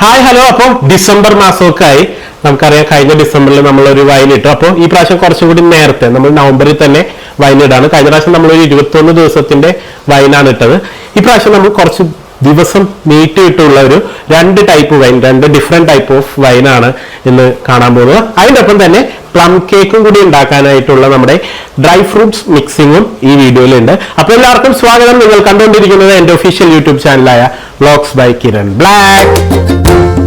Hi hello. അപ്പോൾ December മാസമൊക്കെ ആയി നമുക്കറിയാം കഴിഞ്ഞ ഡിസംബറിൽ നമ്മൾ ഒരു വൈൻ ഇട്ടു. അപ്പോൾ ഈ പ്രാവശ്യം കുറച്ചും കൂടി നേരത്തെ നമ്മൾ നവംബറിൽ തന്നെ വൈൻ ഇടാണ്. കഴിഞ്ഞ പ്രാവശ്യം നമ്മൾ ഒരു ഇരുപത്തൊന്ന് ദിവസത്തിന്റെ വൈനാണ് ഇട്ടത്. ഈ പ്രാവശ്യം നമ്മൾ കുറച്ച് ദിവസം നീട്ടിയിട്ടുള്ള ഒരു രണ്ട് ടൈപ്പ് വൈൻ രണ്ട് ഡിഫറെന്റ് ടൈപ്പ് ഓഫ് വൈനാണ് ഇന്ന് കാണാൻ പോകുന്നത്. അതിന്റെ ഒപ്പം തന്നെ പ്ലം കേക്കും കൂടി ഉണ്ടാക്കാനായിട്ടുള്ള നമ്മുടെ ഡ്രൈ ഫ്രൂട്ട്സ് മിക്സിങ്ങും ഈ വീഡിയോയിലുണ്ട്. അപ്പോൾ എല്ലാവർക്കും സ്വാഗതം. നിങ്ങൾ കണ്ടുകൊണ്ടിരിക്കുന്നത് എന്റെ ഒഫീഷ്യൽ യൂട്യൂബ് ചാനലായ വ്ളോഗ്സ് ബൈ കിരൺ ബ്ലാക്ക്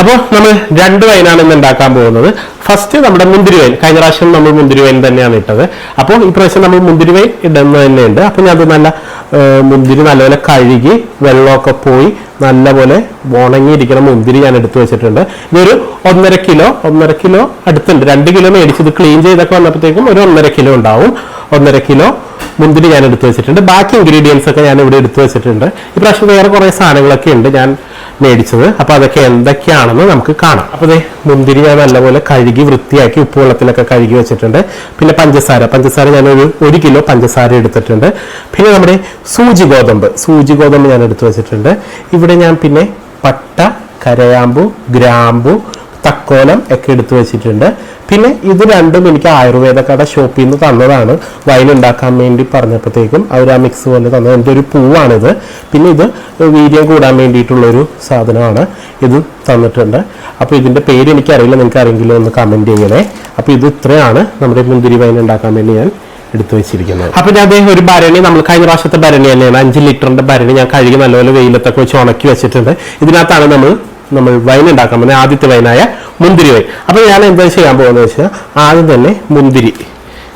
അപ്പോൾ നമ്മൾ രണ്ട് വൈനാണ് ഇന്ന് ഉണ്ടാക്കാൻ പോകുന്നത്. ഫസ്റ്റ് നമ്മുടെ മുന്തിരി വൈൻ കഴിഞ്ഞ പ്രാവശ്യം നമ്മൾ മുന്തിരി വൈൻ തന്നെയാണ് ഇട്ടത്. അപ്പോൾ ഈ പ്രാവശ്യം നമ്മൾ മുന്തിരി വൈൻ ഇടുന്നത് തന്നെയുണ്ട് അപ്പോൾ ഞാൻ അത് നല്ല മുന്തിരി നല്ലപോലെ കഴുകി വെള്ളമൊക്കെ പോയി നല്ലപോലെ ഉണങ്ങിയിരിക്കുന്ന മുന്തിരി ഞാൻ എടുത്തു വെച്ചിട്ടുണ്ട്. ഇതൊരു ഒന്നര കിലോ ഒന്നര കിലോ അടുത്തുണ്ട്. രണ്ട് കിലോ മേടിച്ചത് ക്ലീൻ ചെയ്തൊക്കെ വന്നപ്പോഴത്തേക്കും ഒരു ഒന്നര കിലോ ഉണ്ടാവും. ഒന്നര കിലോ മുന്തിരി ഞാൻ എടുത്തു വെച്ചിട്ടുണ്ട്. ബാക്കി ഇൻഗ്രീഡിയൻസ് ഒക്കെ ഞാൻ ഇവിടെ എടുത്തു വെച്ചിട്ടുണ്ട്. ഈ പ്രാവശ്യം വേറെ കുറേ സാധനങ്ങളൊക്കെ ഉണ്ട് ഞാൻ മേടിച്ചത്. അപ്പൊ അതൊക്കെ എന്തൊക്കെയാണെന്ന് നമുക്ക് കാണാം. അപ്പൊ ദേ മുന്തിരി ഞാൻ നല്ലപോലെ കഴുകി വൃത്തിയാക്കി ഉപ്പ് വെള്ളത്തിലൊക്കെ കഴുകി വെച്ചിട്ടുണ്ട്. പിന്നെ പഞ്ചസാര. പഞ്ചസാര ഞാൻ ഒരു ഒരു കിലോ പഞ്ചസാര എടുത്തിട്ടുണ്ട്. പിന്നെ നമ്മുടെ സൂചി ഗോതമ്പ്. സൂചി ഗോതമ്പ് ഞാൻ എടുത്തു വെച്ചിട്ടുണ്ട്. ഇവിടെ ഞാൻ പിന്നെ പട്ട കരയാമ്പു ഗ്രാമ്പു തക്കോലം ഒക്കെ എടുത്തു വെച്ചിട്ടുണ്ട്. പിന്നെ ഇത് രണ്ടും എനിക്ക് ആയുർവേദ കട ഷോപ്പിൽ നിന്ന് തന്നതാണ്. വൈൻ ഉണ്ടാക്കാൻ വേണ്ടി പറഞ്ഞപ്പോഴത്തേക്കും അവർ ആ മിക്സ് പോലെ തന്നത്. എന്റെ ഒരു പൂവാണിത്. പിന്നെ ഇത് വീര്യം കൂടാൻ വേണ്ടിയിട്ടുള്ളൊരു സാധനമാണ് ഇത് തന്നിട്ടുണ്ട്. അപ്പോൾ ഇതിന്റെ പേര് എനിക്കറിയില്ല. നിങ്ങൾക്ക് ആരെങ്കിലും ഒന്ന് കമന്റ് ചെയ്യണേ. അപ്പോൾ ഇത് ഇത്രയാണ് നമ്മുടെ മുന്തിരി വൈൻ ഉണ്ടാക്കാൻ വേണ്ടി ഞാൻ എടുത്തു വെച്ചിരിക്കുന്നത്. അപ്പൊ ഞാൻ അദ്ദേഹം ഒരു ഭരണി നമ്മൾ കഴിഞ്ഞ പ്രാവശ്യത്തെ ഭരണി തന്നെയാണ്. അഞ്ച് ലിറ്ററിന്റെ ഭരണി ഞാൻ കഴുകി നല്ലപോലെ വെയിലത്തൊക്കെ വെച്ച് ഉണക്കി വെച്ചിട്ടുണ്ട്. ഇതിനകത്താണ് നമ്മൾ നമ്മൾ വൈൻ ഉണ്ടാക്കാൻ പോകുന്നത്. ആദ്യത്തെ വൈനായ മുന്തിരി വൈൻ അപ്പോൾ ഞാൻ എന്താ ചെയ്യാൻ പോകുന്നത് വെച്ചാൽ ആദ്യം തന്നെ മുന്തിരി.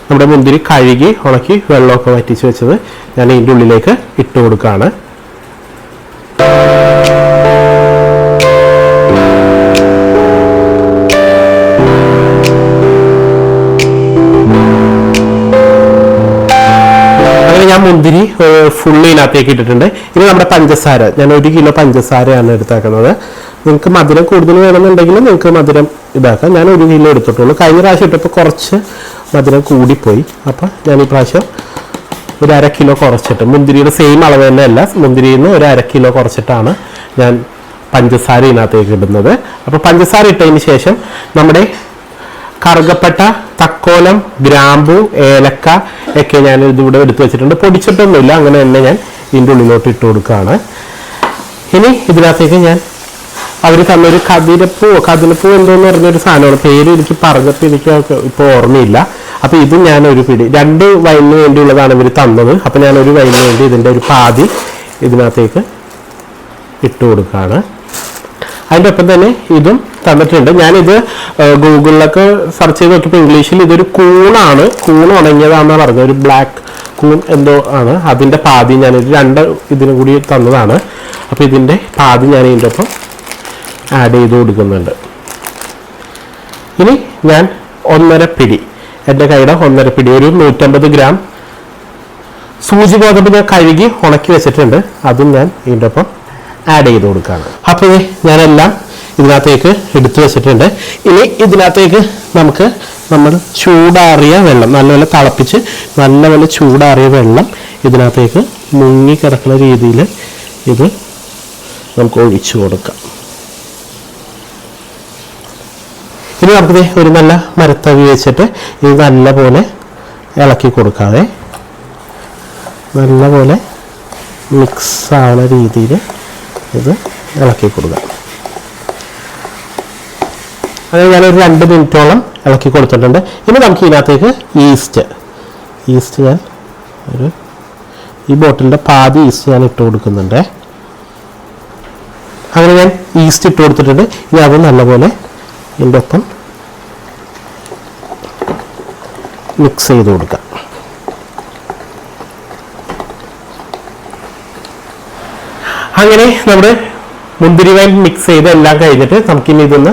നമ്മുടെ മുന്തിരി കഴുകി ഉണക്കി വെള്ളമൊക്കെ വറ്റിച്ച് വെച്ചത് ഞാൻ ഇതിന്റെ ഉള്ളിലേക്ക് ഇട്ട് കൊടുക്കുകയാണ്. ഞാൻ മുന്തിരി ഫുള്ള് ഇതിനകത്തേക്ക് ഇട്ടിട്ടുണ്ട്. ഇനി നമ്മുടെ പഞ്ചസാര. ഞാൻ ഒരു കിലോ പഞ്ചസാരയാണ് എടുത്തേക്കുന്നത്. നിങ്ങൾക്ക് മധുരം കൂടുതൽ വേണമെന്നുണ്ടെങ്കിൽ നിങ്ങൾക്ക് മധുരം ഇതാക്കാം. ഞാൻ ഒരു കിലോ എടുത്തിട്ടുള്ളൂ. കഴിഞ്ഞ പ്രാവശ്യം ഇട്ടപ്പോൾ കുറച്ച് മധുരം കൂടിപ്പോയി. അപ്പോൾ ഞാൻ ഈ പ്രാവശ്യം ഒരു അര കിലോ കുറച്ചിട്ട് മുന്തിരിയുടെ സെയിം അളവ് തന്നെ അല്ല മുന്തിരിയിൽ നിന്ന് ഒരു അര കിലോ കുറച്ചിട്ടാണ് ഞാൻ പഞ്ചസാര ഇതിനകത്തേക്ക് ഇടുന്നത്. അപ്പോൾ പഞ്ചസാര ഇട്ടതിന് ശേഷം നമ്മുടെ കറുകപ്പെട്ട തക്കോലം ഗ്രാമ്പു ഏലക്ക ഒക്കെ ഞാൻ ഇതിവിടെ എടുത്തു വെച്ചിട്ടുണ്ട്. പൊടിച്ചിട്ടൊന്നുമില്ല. അങ്ങനെ തന്നെ ഞാൻ ഇതിന്റെ ഉള്ളിലോട്ട് ഇട്ട് കൊടുക്കുകയാണ്. ഇനി ഇതിനകത്തേക്ക് ഞാൻ അവർ തന്നൊരു കതിരപ്പൂ കതിരപ്പൂ എന്തോന്ന് പറഞ്ഞൊരു സാധനമാണ്. പേര് എനിക്ക് പറഞ്ഞപ്പോൾ എനിക്ക് ഇപ്പോൾ ഓർമ്മയില്ല. അപ്പോൾ ഇത് ഞാൻ ഒരു പിടി രണ്ട് വൈനിന് വേണ്ടിയുള്ളതാണ് ഇവർ തന്നത്. അപ്പോൾ ഞാൻ ഒരു വൈനിന് വേണ്ടി ഇതിന്റെ ഒരു പാതി ഇതിനകത്തേക്ക് ഇട്ട് കൊടുക്കുകയാണ്. അതിന്റെ ഒപ്പം തന്നെ ഇതും തന്നിട്ടുണ്ട്. ഞാനിത് ഗൂഗിളിലൊക്കെ സെർച്ച് ചെയ്ത് നോക്കിയപ്പോൾ ഇംഗ്ലീഷിൽ ഇതൊരു കൂണാണ്. കൂൺ ഉണങ്ങിയതാണെന്നാണ് പറഞ്ഞത്. ഒരു ബ്ലാക്ക് കൂൺ എന്തോ ആണ്. അതിന്റെ പാതി ഞാൻ രണ്ട് ഇതിനും കൂടി തന്നതാണ്. അപ്പോൾ ഇതിന്റെ പാതി ഞാൻ ഇതിന്റെ ഒപ്പം ആഡ് ചെയ്ത് കൊടുക്കുന്നുണ്ട്. ഇനി ഞാൻ ഒന്നര പിടി. എന്റെ കൈയുടെ ഒന്നര പിടി ഒരു നൂറ്റമ്പത് ഗ്രാം സൂചി ഗോതമ്പ് ഞാൻ കഴുകി ഉണക്കി വെച്ചിട്ടുണ്ട്. അതും ഞാൻ ഇതിന്റെ ഒപ്പം ആഡ് ചെയ്ത് കൊടുക്കുകയാണ് അപ്പോൾ ഞാനെല്ലാം ഇതിനകത്തേക്ക് എടുത്തു വെച്ചിട്ടുണ്ട്. ഇനി ഇതിനകത്തേക്ക് നമുക്ക് നമ്മൾ ചൂടാറിയ വെള്ളം നല്ലപോലെ തിളപ്പിച്ച് നല്ലപോലെ ചൂടാറിയ വെള്ളം ഇതിനകത്തേക്ക് മുങ്ങി കിടക്കുന്ന രീതിയിൽ ഇത് നമുക്ക് ഒഴിച്ചു കൊടുക്കാം. ഇനി നമുക്ക് ഒരു നല്ല മരത്തവി വെച്ചിട്ട് ഇത് നല്ലപോലെ ഇളക്കി കൊടുക്കാതെ നല്ലപോലെ മിക്സ് ആവുന്ന രീതിയിൽ ഇത് ഇളക്കി കൊടുക്കുക. അങ്ങനെ ഞാനൊരു രണ്ട് മിനിറ്റോളം ഇളക്കി കൊടുത്തിട്ടുണ്ട്. ഇനി നമുക്ക് ഇതിനകത്തേക്ക് ഈസ്റ്റ് ഈസ്റ്റ് ഞാൻ ഒരു ഈ ബോട്ടിലിന്റെ പാതി ഈസ്റ്റ് ഞാൻ ഇട്ട് കൊടുക്കുന്നുണ്ട്. അങ്ങനെ ഞാൻ ഈസ്റ്റ് ഇട്ട് കൊടുത്തിട്ടുണ്ട്. ഇനി അത് നല്ലപോലെ ഇതിന്റെ ഒപ്പം മിക്സ് ചെയ്ത് കൊടുക്കാം. അങ്ങനെ നമ്മുടെ മുന്തിരി വൈൻ മിക്സ് ചെയ്ത് എല്ലാം കഴിഞ്ഞിട്ട് നമുക്കിനി ഇതൊന്ന്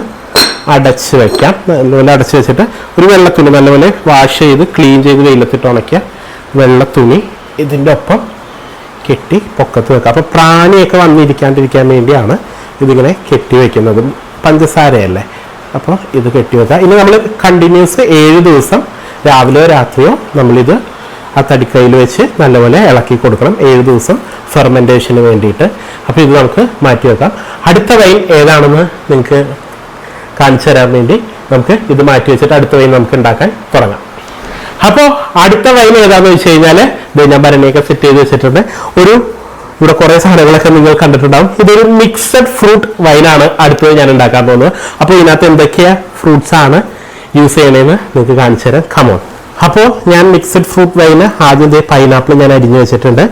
അടച്ച് വെക്കാം. നല്ലപോലെ അടച്ച് വെച്ചിട്ട് ഒരു വെള്ളത്തുണി നല്ലപോലെ വാഷ് ചെയ്ത് ക്ലീൻ ചെയ്ത് വെയിലത്തിട്ട് ഉണക്കിയ വെള്ളത്തുണി ഇതിന്റെ ഒപ്പം കെട്ടി പൊക്കത്ത് വെക്കാം. അപ്പോൾ പ്രാണിയൊക്കെ വന്നിരിക്കാണ്ടിരിക്കാൻ വേണ്ടിയാണ് ഇതിങ്ങനെ കെട്ടി വയ്ക്കുന്നത് പഞ്ചസാരയല്ലേ? അപ്പോൾ ഇത് കെട്ടി വെക്കാം. ഇനി നമ്മൾ കണ്ടിന്യൂസ് ഏഴ് ദിവസം രാവിലെയോ രാത്രിയോ നമ്മളിത് ആ തടിക്കൈയിൽ വെച്ച് നല്ലപോലെ ഇളക്കി കൊടുക്കണം. ഏഴ് ദിവസം ഫെർമെന്റേഷന് വേണ്ടിയിട്ട്. അപ്പോൾ ഇത് നമുക്ക് മാറ്റി വെക്കാം. അടുത്ത വൈൻ ഏതാണെന്ന് നിങ്ങൾക്ക് കാണിച്ചു തരാൻ വേണ്ടി നമുക്ക് ഇത് മാറ്റി വെച്ചിട്ട് അടുത്ത വൈൻ നമുക്ക് ഉണ്ടാക്കാൻ തുടങ്ങാം. അപ്പോൾ അടുത്ത വൈൻ ഏതാണെന്ന് വെച്ച് കഴിഞ്ഞാൽ ഞാൻ ഭരണിയൊക്കെ സെറ്റ് ചെയ്ത് വെച്ചിട്ടുണ്ട്. ഒരു ഇവിടെ കുറേ സാധനങ്ങളൊക്കെ നിങ്ങൾ കണ്ടിട്ടുണ്ടാവും. ഇതൊരു മിക്സഡ് ഫ്രൂട്ട് വൈനാണ് അടുത്തത് ഞാൻ ഉണ്ടാക്കാൻ പോകുന്നത്. അപ്പോൾ ഇതിനകത്ത് എന്തൊക്കെയാ ഫ്രൂട്ട്സ് ആണ് യൂസ് ചെയ്യണേന്ന് നിങ്ങൾക്ക് കാണിച്ചു തരാം. കമോൺ അപ്പോൾ ഞാൻ മിക്സഡ് ഫ്രൂട്ട് വൈന് ആദ്യം പൈനാപ്പിൾ ഞാൻ അരിഞ്ഞു വെച്ചിട്ടുണ്ട്.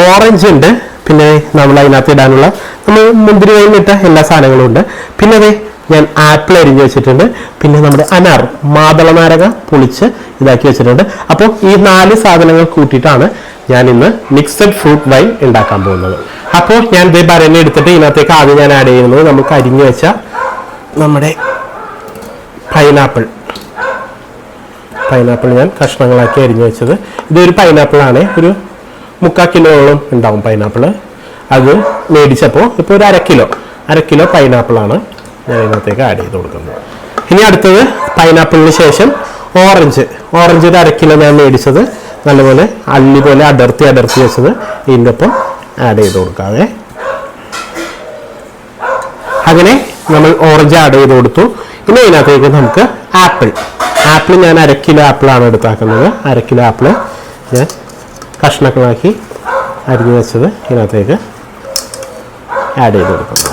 ഓറഞ്ച് ഉണ്ട്. പിന്നെ നമ്മൾ അതിനകത്ത് ഇടാനുള്ള നമ്മൾ മുന്തിരി വൈനിട്ട എല്ലാ സാധനങ്ങളും ഉണ്ട്. പിന്നെ അതെ ഞാൻ ആപ്പിൾ അരിഞ്ഞു വെച്ചിട്ടുണ്ട്. പിന്നെ നമ്മുടെ അനാർ മാതള നാരക പൊളിച്ച് ഇതാക്കി വെച്ചിട്ടുണ്ട്. അപ്പോൾ ഈ നാല് സാധനങ്ങൾ കൂട്ടിയിട്ടാണ് ഞാൻ ഇന്ന് മിക്സഡ് ഫ്രൂട്ട് വൈൻ ഉണ്ടാക്കാൻ പോകുന്നത്. അപ്പോൾ ഞാൻ ഇതേ ഭരണി എടുത്തിട്ട് ഇതിനകത്തേക്ക് ആദ്യം ഞാൻ ആഡ് ചെയ്യുന്നത് നമുക്ക് അരിഞ്ഞു വെച്ച നമ്മുടെ പൈനാപ്പിൾ പൈനാപ്പിൾ ഞാൻ കഷ്ണങ്ങളാക്കി അരിഞ്ഞു വെച്ചത്. ഇതൊരു പൈനാപ്പിളാണ് ഒരു മുക്കാൽ കിലോളം ഉണ്ടാവും പൈനാപ്പിൾ അത് മേടിച്ചപ്പോൾ ഇപ്പോൾ ഒരു അര കിലോ. അര കിലോ പൈനാപ്പിളാണ് ഞാൻ ഇതിനകത്തേക്ക് ആഡ് ചെയ്ത് കൊടുക്കുന്നത്. ഇനി അടുത്തത് പൈനാപ്പിളിന് ശേഷം ഓറഞ്ച് ഓറഞ്ച് ഒരു അര കിലോ ഞാൻ മേടിച്ചത് നല്ലപോലെ അള്ളി പോലെ അടർത്തി അടർത്തി വെച്ചത് ഇതിന്റെ ഒപ്പം ആഡ് ചെയ്ത് കൊടുക്കാതെ അങ്ങനെ നമ്മൾ ഓറഞ്ച് ആഡ് ചെയ്ത് കൊടുത്തു. ഇനി ഇതിനകത്തേക്ക് നമുക്ക് ആപ്പിൾ ആപ്പിൾ ഞാൻ അര കിലോ ആപ്പിളാണ് എടുത്താക്കുന്നത്. അര കിലോ ആപ്പിൾ ഞാൻ കഷ്ണങ്ങളാക്കി അരിഞ്ഞു വെച്ചത് ഇതിനകത്തേക്ക് ആഡ് ചെയ്ത് കൊടുക്കുന്നത്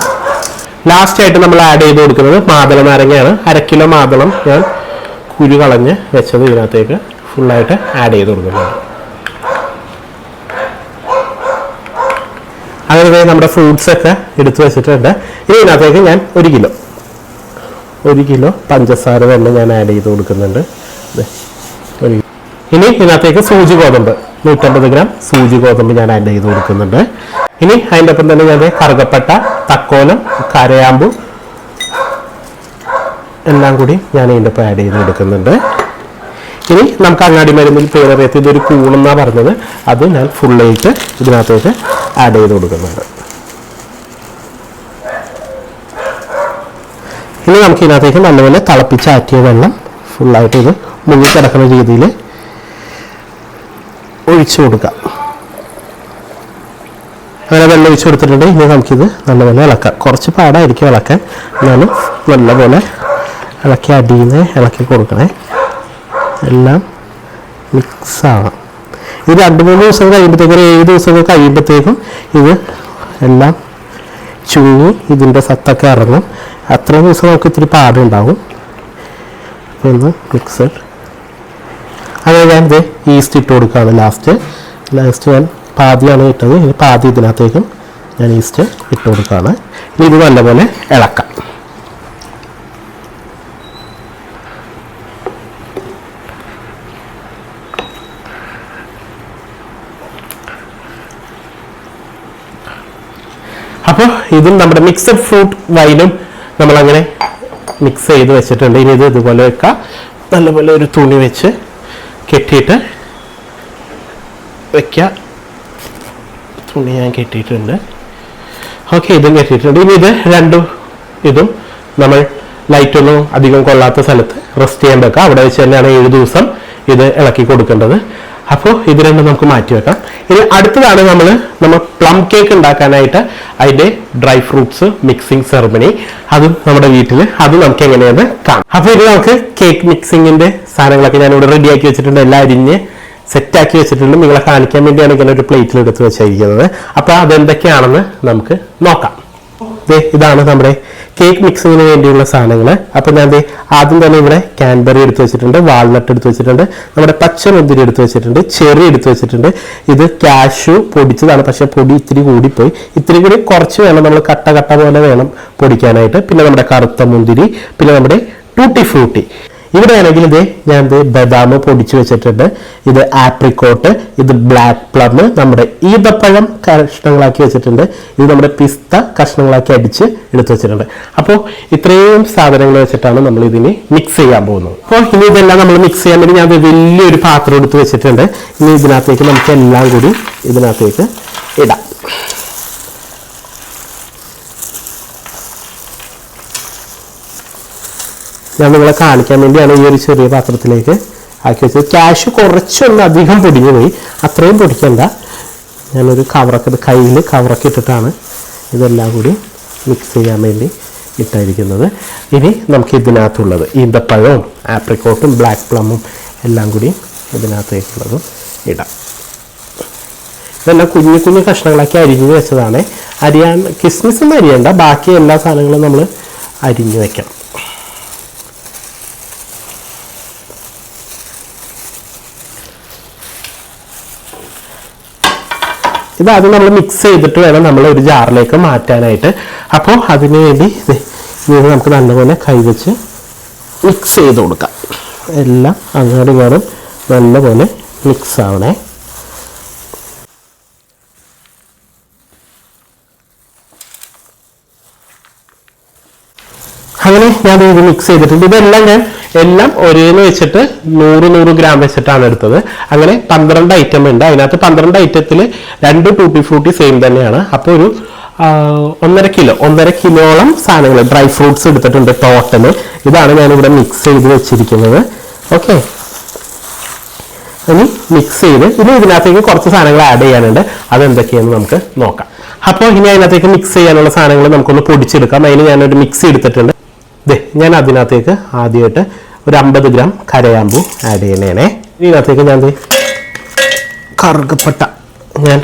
ലാസ്റ്റ് ആയിട്ട് നമ്മൾ ആഡ് ചെയ്ത് കൊടുക്കുന്നത് മാതള നാരങ്ങയാണ്. അര കിലോ മാതളം ഞാൻ കുരു കളഞ്ഞ് വെച്ചത് ഇതിനകത്തേക്ക് ഫുള്ളായിട്ട് ആഡ് ചെയ്ത് കൊടുക്കുന്നത് അങ്ങനെ നമ്മുടെ ഫ്രൂട്ട്സ് ഒക്കെ എടുത്തു വെച്ചിട്ടുണ്ട്. ഇനി ഇതിനകത്തേക്ക് ഞാൻ ഒരു കിലോ ഒരു കിലോ പഞ്ചസാര തന്നെ ഞാൻ ആഡ് ചെയ്ത് കൊടുക്കുന്നുണ്ട്. ഇനി ഇതിനകത്തേക്ക് സൂചി ഗോതമ്പ് നൂറ്റമ്പത് ഗ്രാം സൂചി ഗോതമ്പ് ഞാൻ ആഡ് ചെയ്ത് കൊടുക്കുന്നുണ്ട്. ഇനി അതിന്റെ ഒപ്പം തന്നെ ഞാൻ കറുകപ്പട്ട തക്കോലം കരയാമ്പു എല്ലാം കൂടി ഞാൻ ഇതിന്റെ ഒപ്പം ആഡ് ചെയ്ത് കൊടുക്കുന്നുണ്ട്. ഇനി നമുക്ക് അങ്ങാടി മരുന്നിൽ പേരറിയത്ത് ഇതൊരു കൂണെന്നാണ് പറഞ്ഞത്. അത് ഞാൻ ഫുള്ളായിട്ട് ഇതിനകത്തേക്ക് ആഡ് ചെയ്ത് കൊടുക്കുന്നുണ്ട് ഇനി നമുക്ക് ഇതിനകത്തേക്ക് നല്ലപോലെ തിളപ്പിച്ചാറ്റിയ വെള്ളം ഫുള്ളായിട്ട് ഇത് മുങ്ങിക്കിടക്കുന്ന രീതിയിൽ ഒഴിച്ചു കൊടുക്കാം അങ്ങനെ വെള്ളം ഒഴിച്ചു കൊടുത്തിട്ടുണ്ടെങ്കിൽ ഇനി നമുക്കിത് നല്ലപോലെ ഇളക്കാം. കുറച്ച് പാടായിരിക്കും ഇളക്കാൻ. എന്നാലും നല്ലപോലെ ഇളക്കി അടിയിൽ നിന്ന് ഇളക്കി കൊടുക്കണേ. എല്ലാം മിക്സ് ആവാം ഇത് രണ്ട് മൂന്ന് ദിവസം കഴിയുമ്പോഴത്തേക്കും ഏഴ് ദിവസം കഴിയുമ്പോഴത്തേക്കും ഇത് എല്ലാം ചുങ്ങി ഇതിന്റെ സത്തൊക്കെ ഇറങ്ങും. അത്രയും ദിവസം നമുക്ക് ഇത്തിരി പാടുണ്ടാവും. അപ്പോൾ ഒന്ന് മിക്സഡ് ഞാൻ ഇത് ഈസ്റ്റ് ഇട്ട് കൊടുക്കുകയാണ് ലാസ്റ്റ് ലാസ്റ്റ് ഞാൻ പാതിയാണ് ഇട്ടത്. ഇനി പാതി ഇതിനകത്തേക്കും ഞാൻ ഈസ്റ്റ് ഇട്ട് കൊടുക്കുകയാണ്. ഇനി ഇത് നല്ലപോലെ ഇളക്കാം അപ്പോൾ ഇതും നമ്മുടെ മിക്സഡ് ഫ്രൂട്ട് വൈനും നമ്മളങ്ങനെ മിക്സ് ചെയ്ത് വെച്ചിട്ടുണ്ട്. ഇനി ഇത് ഇതുപോലെ വെക്കാം. നല്ലപോലെ ഒരു തുണി വെച്ച് കെട്ടിയിട്ട് വെക്കുക തുണി ഞാൻ കെട്ടിയിട്ടുണ്ട്. ഓക്കെ ഇതും കെട്ടിയിട്ടുണ്ട്. ഇനി ഇത് രണ്ടും ഇതും നമ്മൾ ലൈറ്റൊന്നും അധികം കൊള്ളാത്ത സ്ഥലത്ത് റെസ്റ്റ് ചെയ്യാൻ വെക്കുക അവിടെ വെച്ച് തന്നെയാണ് ഏഴ് ദിവസം ഇത് ഇളക്കി കൊടുക്കേണ്ടത്. അപ്പോൾ ഇത് രണ്ടും നമുക്ക് മാറ്റി വെക്കാം. ഇനി അടുത്തതാണ് നമ്മൾ നമ്മൾ പ്ലം കേക്ക് ഉണ്ടാക്കാനായിട്ട് അതിന്റെ ഡ്രൈ ഫ്രൂട്ട്സ് മിക്സിംഗ് സെറമണി അതും നമ്മുടെ വീട്ടിൽ അത് നമുക്ക് എങ്ങനെയാണ് കാണാം. അപ്പോൾ ഇത് നമുക്ക് കേക്ക് മിക്സിങ്ങിന്റെ സാധനങ്ങളൊക്കെ ഞാനിവിടെ റെഡിയാക്കി വെച്ചിട്ടുണ്ട്. എല്ലാം അരിഞ്ഞ് സെറ്റാക്കി വെച്ചിട്ടുണ്ട്. നിങ്ങളെ കാണിക്കാൻ വേണ്ടിയാണ് ഇങ്ങനെ ഒരു പ്ലേറ്റിൽ എടുത്ത് വെച്ചിരിക്കുന്നത്. അപ്പോൾ അതെന്തൊക്കെയാണെന്ന് നമുക്ക് നോക്കാം. ഇതാണ് നമ്മുടെ കേക്ക് മിക്സിങ്ങിന് വേണ്ടിയുള്ള സാധനങ്ങൾ അപ്പോൾ ഞാൻ ദേ ആദ്യം തന്നെ ഇവിടെ കാൻബറി എടുത്ത് വെച്ചിട്ടുണ്ട് വാൾനട്ട് എടുത്ത് വെച്ചിട്ടുണ്ട് നമ്മുടെ പച്ചമുന്തിരി എടുത്ത് വെച്ചിട്ടുണ്ട് ചെറി എടുത്ത് വെച്ചിട്ടുണ്ട്. ഇത് കാഷു പൊടിച്ചതാണ് പക്ഷേ പൊടി ഇത്തിരി കൂടിപ്പോയി. ഇത്തിരി കൂടി കുറച്ച് വേണം നമ്മൾ കട്ട കട്ട പോലെ വേണം പൊടിക്കാനായിട്ട്. പിന്നെ നമ്മുടെ കറുത്ത മുന്തിരി പിന്നെ നമ്മുടെ ടൂട്ടി ഫ്രൂട്ടി ഇവിടെ ആണെങ്കിൽ ഇത് ഞാൻ ഇത് ബദാം പൊടിച്ചു വെച്ചിട്ടുണ്ട്. ഇത് ആപ്രിക്കോട്ട് ഇത് ബ്ലാക്ക് പ്ലം നമ്മുടെ ഈതപ്പഴം കഷ്ണങ്ങളാക്കി വെച്ചിട്ടുണ്ട്. ഇത് നമ്മുടെ പിസ്ത കഷ്ണങ്ങളാക്കി അടിച്ച് എടുത്തു വെച്ചിട്ടുണ്ട്. അപ്പോൾ ഇത്രയും സാധനങ്ങൾ വെച്ചിട്ടാണ് നമ്മൾ ഇതിനെ മിക്സ് ചെയ്യാൻ പോകുന്നത്. അപ്പോൾ ഇനി ഇതെല്ലാം നമ്മൾ മിക്സ് ചെയ്യാൻ വേണ്ടി ഞാൻ വലിയൊരു പാത്രം എടുത്ത് വെച്ചിട്ടുണ്ട്. ഇനി ഇതിനകത്തേക്ക് നമുക്ക് എല്ലാം കൂടി ഇതിനകത്തേക്ക് ഇടാം. ഞാൻ നിങ്ങളെ കാണിക്കാൻ വേണ്ടിയാണ് ഈ ഒരു ചെറിയ പാത്രത്തിലേക്ക് ആക്കി വെച്ചത്. ക്യാഷ് കുറച്ചൊന്ന് അധികം പൊടിഞ്ഞു പോയി. അത്രയും പൊടിക്കണ്ട. ഞാനൊരു കവറൊക്കെ കയ്യിൽ കവറൊക്കെ ഇട്ടിട്ടാണ് ഇതെല്ലാം കൂടി മിക്സ് ചെയ്യാൻ വേണ്ടി ഇട്ടായിരിക്കുന്നത്. ഇനി നമുക്ക് ഇതിനകത്തുള്ളത് ഈന്തപ്പഴവും ആപ്രിക്കോട്ടും ബ്ലാക്ക് പ്ലമ്മും എല്ലാം കൂടി ഇതിനകത്തേക്കുള്ളതും ഇടാം. ഇതെല്ലാം കുഞ്ഞു കുഞ്ഞു കഷ്ണങ്ങളാക്കി അരിഞ്ഞു വെച്ചതാണ്. അരിയാൻ കിസ്മിസ് ഒന്നും അരിയണ്ട. ബാക്കി എല്ലാ സാധനങ്ങളും നമ്മൾ അരിഞ്ഞു വെക്കണം. ഇത് അത് നമ്മൾ മിക്സ് ചെയ്തിട്ട് വേണം നമ്മൾ ഒരു ജാറിലേക്ക് മാറ്റാനായിട്ട്. അപ്പോൾ അതിന് വേണ്ടി ഇത് നമുക്ക് നല്ലപോലെ കൈവച്ച് മിക്സ് ചെയ്ത് കൊടുക്കാം. എല്ലാം അങ്ങോട്ടും ഇങ്ങോട്ടും നല്ലപോലെ മിക്സ് ആവണേ. അങ്ങനെ ഞാൻ ഇത് മിക്സ് ചെയ്തിട്ടുണ്ട്. ഇതെല്ലാം ഞാൻ എല്ലാം ഒരേന്ന് വെച്ചിട്ട് നൂറ് നൂറ് ഗ്രാം വെച്ചിട്ടാണ് എടുത്തത്. അങ്ങനെ പന്ത്രണ്ട് ഐറ്റം ഉണ്ട്. അതിനകത്ത് പന്ത്രണ്ട് ഐറ്റത്തിൽ രണ്ട് ടൂട്ടി ഫ്രൂട്ടി സെയിം തന്നെയാണ്. അപ്പോൾ ഒരു ഒന്നര കിലോ ഒന്നര കിലോളം സാധനങ്ങൾ ഡ്രൈ ഫ്രൂട്ട്സ് എടുത്തിട്ടുണ്ട് ടോട്ടൽ ഇതാണ് ഞാനിവിടെ മിക്സ് ചെയ്ത് വെച്ചിരിക്കുന്നത്. ഓക്കെ ഇനി മിക്സ് ചെയ്ത് ഇനി ഇതിനകത്തേക്ക് കുറച്ച് സാധനങ്ങൾ ആഡ് ചെയ്യാനുണ്ട്. അതെന്തൊക്കെയാണെന്ന് നമുക്ക് നോക്കാം. അപ്പോൾ ഇനി അതിനകത്തേക്ക് മിക്സ് ചെയ്യാനുള്ള സാധനങ്ങൾ നമുക്കൊന്ന് പൊടിച്ചെടുക്കാം. അതിന് ഞാനൊരു മിക്സി എടുത്തിട്ടുണ്ട്. ദേ ഞാൻ അതിനകത്തേക്ക് ആദ്യമായിട്ട് ഒരു അമ്പത് ഗ്രാം കരയാമ്പു ആഡ് ചെയ്യണേനെ ഇതിനകത്തേക്ക് ഞാൻ കറുകപ്പട്ട. ഞാൻ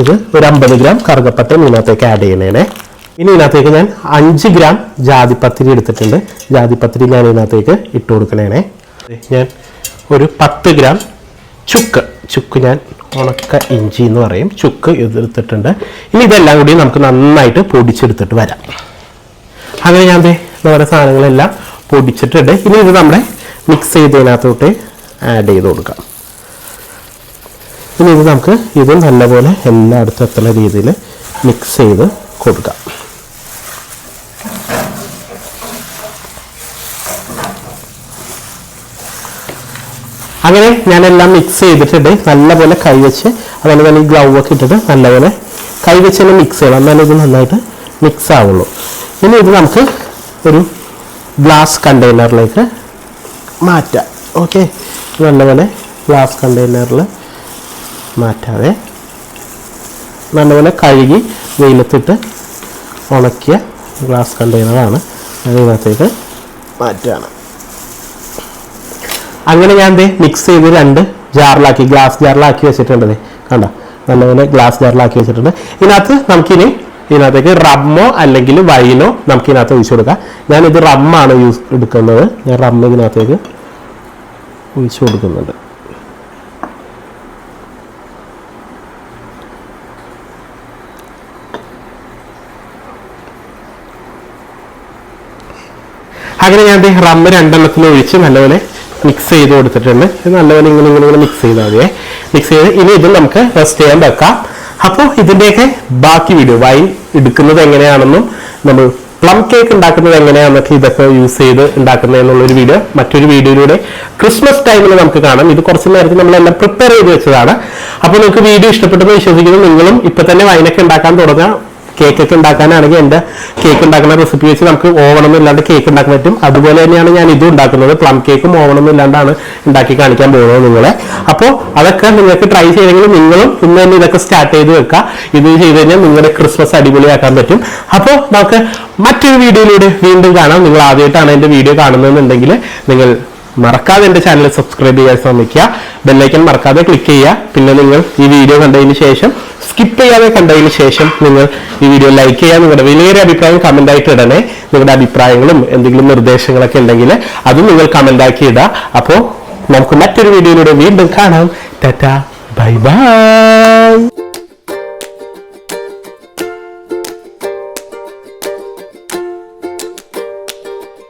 ഇത് ഒരു അമ്പത് ഗ്രാം കറുകപ്പട്ട ഇതിനകത്തേക്ക് ആഡ് ചെയ്യണേനെ ഇനി ഇതിനകത്തേക്ക് ഞാൻ അഞ്ച് ഗ്രാം ജാതിപത്രി എടുത്തിട്ടുണ്ട്. ജാതിപത്രി ഞാൻ ഇതിനകത്തേക്ക് ഇട്ട് കൊടുക്കണേനെ ഞാൻ ഒരു പത്ത് ഗ്രാം ചുക്ക്. ചുക്ക് ഞാൻ ഉണക്ക ഇഞ്ചി എന്ന് പറയും. ചുക്ക് എതിർത്തിട്ടുണ്ട് ഇനി ഇതെല്ലാം കൂടി നമുക്ക് നന്നായിട്ട് പൊടിച്ചെടുത്തിട്ട് വരാം. അങ്ങനെ ഞാൻ ദേ നമ്മുടെ സാധനങ്ങളെല്ലാം പൊടിച്ചിട്ടുണ്ട്. ഇനി ഇത് നമ്മുടെ മിക്സ് ചെയ്തതിനകത്തോട്ട് ആഡ് ചെയ്ത് കൊടുക്കാം. ഇനി ഇത് നമുക്ക് ഇത് നല്ലപോലെ എല്ലായിടത്തും എത്തുന്ന രീതിയിൽ മിക്സ് ചെയ്ത് കൊടുക്കാം. അങ്ങനെ ഞാനെല്ലാം മിക്സ് ചെയ്തിട്ടുണ്ട്. നല്ലപോലെ കൈവച്ച് അതുപോലെ തന്നെ ഈ ഗ്ലൗ ഒക്കെ ഇട്ടിട്ട് നല്ലപോലെ കൈവച്ച് തന്നെ മിക്സ് ചെയ്യണം. എന്നാലും ഇത് നന്നായിട്ട് മിക്സ് ആവുള്ളൂ. ഇനി ഇത് നമുക്ക് ഒരു ഗ്ലാസ് കണ്ടെയ്നറിലേക്ക് മാറ്റാം. ഓക്കെ നല്ലപോലെ ഗ്ലാസ് കണ്ടെയ്നറിൽ മാറ്റാതെ നല്ലപോലെ കഴുകി വെയിലത്തിട്ട് ഉണക്കിയ ഗ്ലാസ് കണ്ടെയ്നറാണ് അതിനകത്തേക്ക് മാറ്റുകയാണ്. അങ്ങനെ ഞാൻ ദേ മിക്സ് ചെയ്ത് രണ്ട് ജാറിലാക്കി ഗ്ലാസ് ജാറിലാക്കി വെച്ചിട്ടുണ്ട് കണ്ടോ? നല്ലപോലെ ഗ്ലാസ് ജാറിലാക്കി വെച്ചിട്ടുണ്ട്. ഇതിനകത്ത് നമുക്കിനി ഇതിനകത്തേക്ക് റമ്മോ അല്ലെങ്കിൽ വൈനോ നമുക്ക് ഇതിനകത്ത് ഒഴിച്ചു കൊടുക്കാം. ഞാനിത് റമ്മാണ് യൂസ് എടുക്കുന്നത്. ഞാൻ റമ്മ ഇതിനകത്തേക്ക് ഒഴിച്ചു കൊടുക്കുന്നുണ്ട്. അങ്ങനെ ഞാൻ റമ്മ് രണ്ടെണ്ണത്തിന് ഒഴിച്ച് നല്ലപോലെ മിക്സ് ചെയ്ത് കൊടുത്തിട്ടുണ്ട്. നല്ലപോലെ ഇങ്ങനെ ഇങ്ങനെ ഇങ്ങനെ മിക്സ് ചെയ്താൽ മതിയേ. മിക്സ് ചെയ്ത് ഇനി ഇത് നമുക്ക് റെസ്റ്റ് ചെയ്യാൻ വെക്കാം. അപ്പോൾ ഇതിന്റെയൊക്കെ ബാക്കി വീഡിയോ വൈൻ എടുക്കുന്നത് എങ്ങനെയാണെന്നും നമ്മൾ പ്ലം കേക്ക് ഉണ്ടാക്കുന്നത് എങ്ങനെയാണെന്നൊക്കെ ഇതൊക്കെ യൂസ് ചെയ്ത് ഉണ്ടാക്കുന്നത് എന്നുള്ളൊരു വീഡിയോ മറ്റൊരു വീഡിയോയിലൂടെ ക്രിസ്മസ് ടൈമിൽ നമുക്ക് കാണാം. ഇത് കുറച്ച് നേരത്തെ നമ്മളെല്ലാം പ്രിപ്പയർ ചെയ്ത് വെച്ചതാണ്. അപ്പോൾ നിങ്ങൾക്ക് വീഡിയോ ഇഷ്ടപ്പെട്ടെന്ന് വിശ്വസിക്കുന്നു. നിങ്ങളും ഇപ്പൊ തന്നെ വൈനൊക്കെ ഉണ്ടാക്കാൻ തുടങ്ങാം കേക്ക് ഒക്കെ ഉണ്ടാക്കാനാണെങ്കിൽ എന്റെ കേക്ക് ഉണ്ടാക്കുന്ന റെസിപ്പി വെച്ച് നമുക്ക് ഓവണൊന്നും ഇല്ലാണ്ട് കേക്ക് ഉണ്ടാക്കാൻ പറ്റും. അതുപോലെ തന്നെയാണ് ഞാൻ ഇതും ഉണ്ടാക്കുന്നത്. പ്ലം കേക്കും ഓവണൊന്നും ഇല്ലാണ്ടാണ് ഉണ്ടാക്കി കാണിക്കാൻ പോകുന്നത് നിങ്ങളെ. അപ്പോൾ അതൊക്കെ നിങ്ങൾക്ക് ട്രൈ ചെയ്തെങ്കിൽ നിങ്ങളും ഇന്ന് തന്നെ ഇതൊക്കെ സ്റ്റാർട്ട് ചെയ്ത് വെക്കുക. ഇത് ചെയ്ത് കഴിഞ്ഞാൽ നിങ്ങളുടെ ക്രിസ്മസ് അടിപൊളിയാക്കാൻ പറ്റും. അപ്പോൾ നമുക്ക് മറ്റൊരു വീഡിയോയിലൂടെ വീണ്ടും കാണാം. നിങ്ങൾ ആദ്യമായിട്ടാണ് എന്റെ വീഡിയോ കാണുന്നതെന്നുണ്ടെങ്കിൽ നിങ്ങൾ മറക്കാതെ എന്റെ ചാനൽ സബ്സ്ക്രൈബ് ചെയ്യാൻ ശ്രമിക്കുക. ബെല്ലൈക്കൻ മറക്കാതെ ക്ലിക്ക് ചെയ്യുക. പിന്നെ നിങ്ങൾ ഈ വീഡിയോ കണ്ടതിന് ശേഷം സ്കിപ്പ് ചെയ്യാതെ കണ്ടതിന് ശേഷം നിങ്ങൾ ഈ വീഡിയോ ലൈക്ക് ചെയ്യുക. നിങ്ങളുടെ വിലയേറിയ അഭിപ്രായം കമന്റ് ആയിട്ട് ഇടണേ. നിങ്ങളുടെ അഭിപ്രായങ്ങളും എന്തെങ്കിലും നിർദ്ദേശങ്ങളൊക്കെ ഉണ്ടെങ്കിൽ അതും നിങ്ങൾ കമന്റ് ആക്കി ഇടുക. അപ്പോൾ നമുക്ക് മറ്റൊരു വീഡിയോയിലൂടെ വീണ്ടും കാണാം. Tata bye bye.